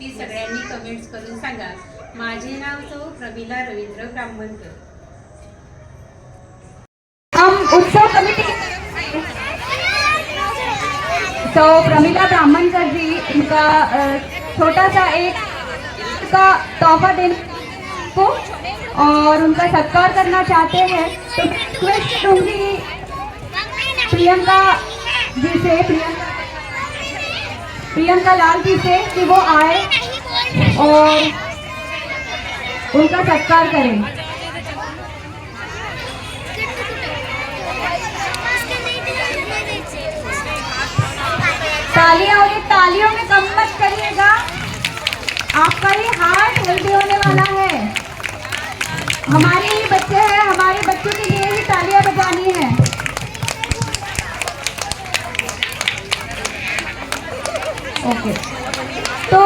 ती सगळ्यांनी कमेंट्स करून सांगा. माझे नाव सौ प्रमिला रवींद्र ब्राह्मणकर. तो प्रमिला ब्राह्मणकर जी, इनका छोटा सा एक का तोहफा देने को और उनका सत्कार करना चाहते हैं। तो रिक्वेस्ट करूँगी प्रियंका जी से, प्रियंका प्रियंका लाल जी से कि वो आए और उनका सत्कार करें। तालियाँ और ये तालियों में कम मत करिएगा। आपका ये हार्ट हेल्दी होने वाला है। हमारे ही बच्चे हैं, हमारे बच्चों के लिए ही तालियाँ बजानी है। ओके तो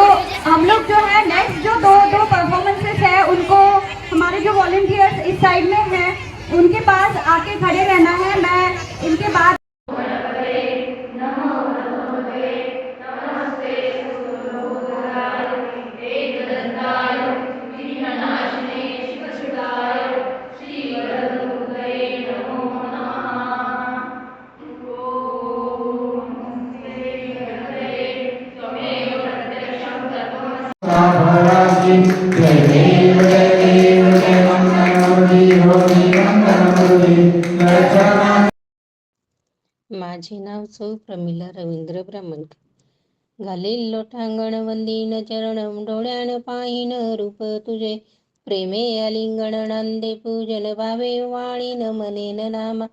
हम लोग जो है नेक्स्ट जो दो दो परफॉर्मेंसेस है, उनको हमारे जो वॉल्टियर्स इस साइड में हैं, उनके पास आके खड़े रहना है। मैं इनके बाद माझे नाव सौ प्रमिला रवींद्र ब्राह्मणकर घालील लोटांगण वंदीन चरण डोळ्यान पाहिन रूप तुझे. प्रेमे आलिंगण नंदे पूजन भावे वाणीन मनेन नामा.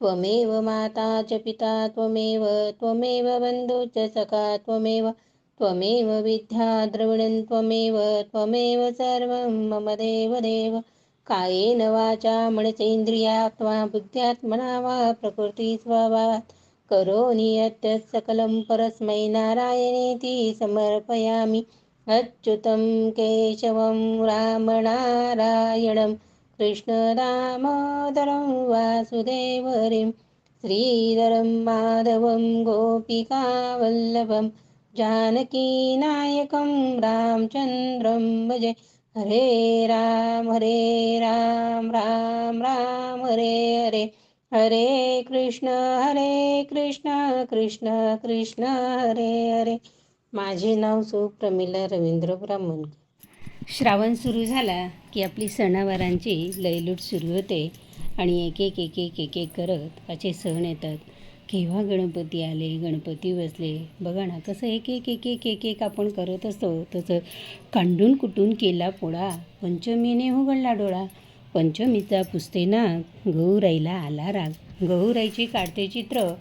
त्वमेव माता च पिता त्वमेव त्वमेव बंधू च सखा त्वमेव त्वमेव विद्या द्रविणं त्वमेव त्वमेव सर्वं मम देव देव। कायेन वाचा मनसेन्द्रियात्मा बुद्ध्यात्मना वा प्रकृतिस्वभावात् करोमि यत् सकलं परस्मै नारायणेति समर्पयामि। अच्युतं केशवं रामनारायणं कृष्णदामोदरं वासुदेवरिं। श्रीधरं माधवं गोपिकावल्लभं जानकीनायकं रामचन्द्रं भजे। हरे राम हरे राम राम राम हरे हरे। हरे कृष्ण हरे कृष्ण कृष्ण कृष्ण हरे हरे। माझे नाव सुप्रमिला रवींद्र ब्राह्मणकर। श्रावण सुरू झाला की आपली सणावारांची लयलूट सुरू होते आणि एक एक एक एक एक करत असे सण येतात. केव्हा गणपती आले गणपती बसले? बघा ना कसं एक एक एक एक एक एक आपण करत असतो. तसं कांडून कुटून केला पोळा. पंचमीने उघडला डोळा. पंचमीचा पुसते ना गौराईला आला राग. गहुराईची काढते चित्र.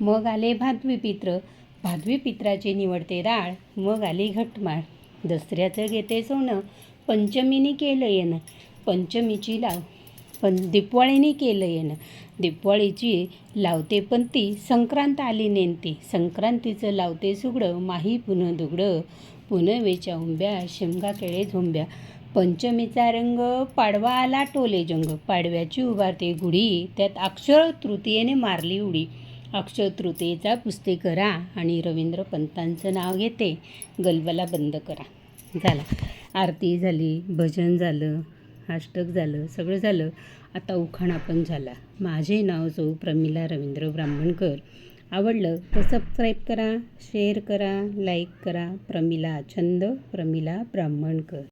मग आले भादवी पित्र. भादवी पित्राचे निवडते डाळ मग आली घटमाळ. दसऱ्याचं घेते सोनं. पंचमीने केलं येणं. पंचमीची लाव. पण दिपवाळीने केलं येणं. दिपवाळीची लावते पण ती संक्रांत आली नेमती संक्रांतीचं लावते सुगडं माही पुन्हा दुगडं. पुनवेच्या उंब्या शिमगा केळे झोंब्या. पंचमीचा रंग पाडवा आला टोले जंग. पाडव्याची उभारते गुढी त्यात अक्षर तृतीयेने मारली उडी. अक्षर तृतीयेचा पुस्ते करा आणि रवींद्र पंतांचं नाव घेते. गलबला बंद करा. झाला. आरती झाली भजन झालं. अष्टक झालं सगळं झालं. आता उखाणा पण झाला. माझे नाव जो प्रमिला रवींद्र ब्राह्मणकर. आवडलं तर सबस्क्राईब करा शेअर करा लाईक करा. प्रमिला छंद प्रमिला ब्राह्मणकर.